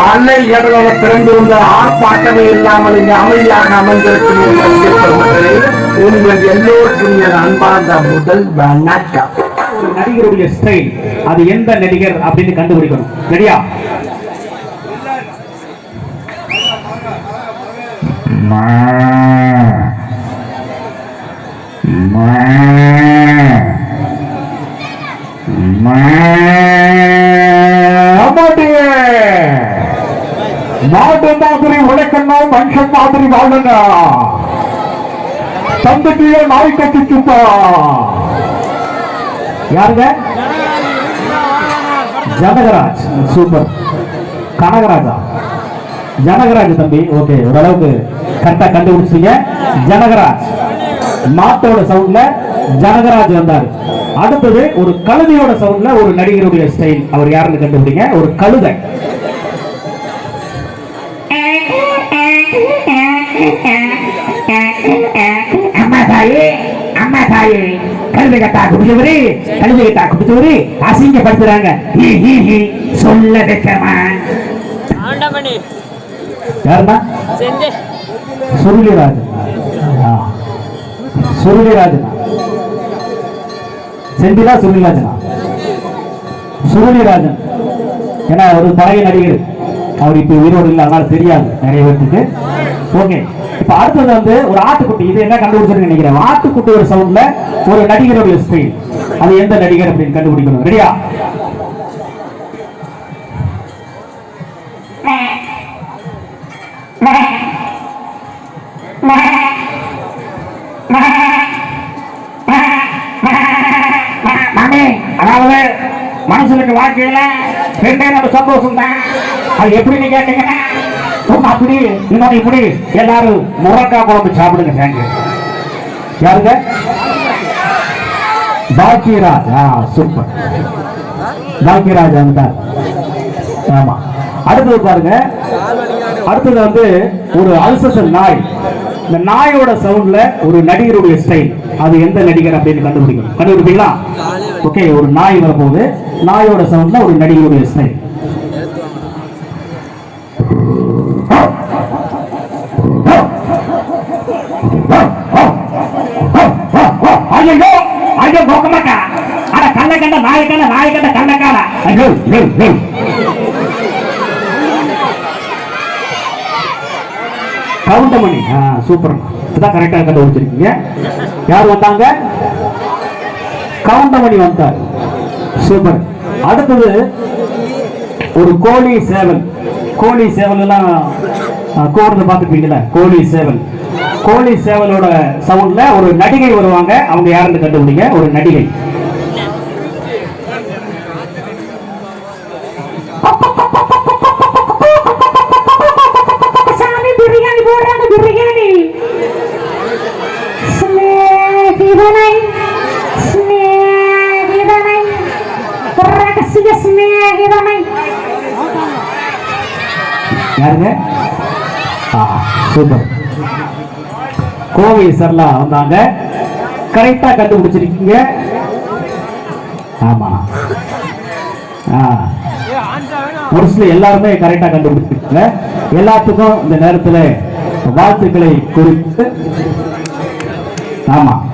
அன்னை கடலோட பிறந்து வந்த ஆர்ப்பாட்டமே இல்லாமல் இங்கு அமைதியாக பெருமக்களே, உங்கள் எல்லோருக்கும் என் அன்பார்ந்த முதல் வணக்கம். நடிகருடைய ஸ்டைல் அது எந்த நடிகர் அப்படின்னு கண்டுபிடிக்கணும். ரெடியா? மாடு மாதிரி உழைக்கணும் மனுஷன் மாதிரி வாழணும் தந்தைக்கு நாய் கட்டி சுத்தா. யாருங்க? ஜனகராஜ். சூப்பர். கனகராஜா. ஜனகராஜ் தம்பி. ஓகே ஓரளவுக்கு கரெக்டா கண்டுபிடிச்சீங்க ஜனகராஜ். மாட்டோட சவுண்ட்ல ஜனகராஜ் வந்தாரு. அடுத்தது ஒரு கழுதையோட சவுண்ட்ல ஒரு நடிகருடைய ஸ்டைல் அவர் யாருன்னு கண்டுபிடிங்க? ஒரு கழுதை. அம்மா தாயே அம்மா தாயே கழுதை கட்டா குடிச்சவரு கழுதை கட்டா குடிச்சவரு அசிங்கப்படுத்துறாங்க. சொல்ல சுருளிராஜன். செந்திலா சுருளிராஜனா? சுருளிராஜன். ஏன்னா ஒரு பழைய நடிகர். அவர் இப்ப உயிரோடு இல்லை அதனால தெரியாது. நிறைய பேருக்கு ஓகே இப்ப அடுத்தது வந்து ஒரு ஆட்டுக்குட்டி. இது என்ன கண்டுபிடிச்சிருன்னு நினைக்கிறேன். ஆட்டுக்குட்டி ஒரு சவுண்ட்ல ஒரு நடிகருடைய ஸ்டைல் அது எந்த நடிகர் அப்படின்னு கண்டுபிடிக்கணும். ரெடியா மாமி மனுஷனுக்கு வாழ்க்கையில ரெண்டே நம்ம சந்தோஷம் தான் அது எப்படின்னு கேட்டீங்கன்னா அப்படி இன்னொன்னு இப்படி எல்லாரும் முரக்கா குழம்பு சாப்பிடுங்க தேங்க்யூ யாருங்க? பாக்கியராஜ் ஆ சூப்பர் பாக்கியராஜ் வந்துட்டார் ஆமா. அடுத்தது பாருங்க அடுத்தது வந்து ஒரு அல்சசன் நாய். இந்த நாயோட சவுண்ட்ல ஒரு நடிகருடைய ஸ்டைல் அது எந்த நடிகர் அப்படின்னு கண்டுபிடிக்கணும். கண்டுபிடிப்பீங்களா? ஓகே ஒரு நாய் வரப்போகுது. நாயோட சவுண்ட்ல ஒரு நடிகருடைய ஸ்டைல் ஐயோ ஐயோ போக்க மாட்டா அட கண்ணை கண்ட நாயை கண்ட நாயை ஐயோ ஐயோ, ஐயோ. கவுண்டமணி ஆ சூப்பர். இதுதான் கரெக்டாக கண்டுபிடிச்சிருக்கீங்க. யார் வந்தாங்க? கவுண்டமணி வந்தார். சூப்பர். அடுத்தது ஒரு கோழி சேவல். கோழி சேவல் எல்லாம் கோர்ந்து பார்த்துருப்பீங்களா கோழி சேவல். கோழி சேவலோட சவுண்ட்ல ஒரு நடிகை வருவாங்க. அவங்க யாருன்னு கண்டுபிடிங்க. ஒரு நடிகை. பிரியாணி போடுறாங்க பிரியாணி ஸ்நேகிதனை ஸ்நேகிதனை ரகசிய ஸ்நேகிதனை யாருங்க? சூப்பர் கோவை சர்லா வந்தாங்க. கரெக்டா கண்டுபிடிச்சிருக்கீங்க. ஆமா. ஒரு சில எல்லாருமே கரெக்டா கண்டுபிடிச்சிருக்கீங்க. எல்லாத்துக்கும் இந்த நேரத்துல வாழ்த்துக்களை குறித்து. ஆமா.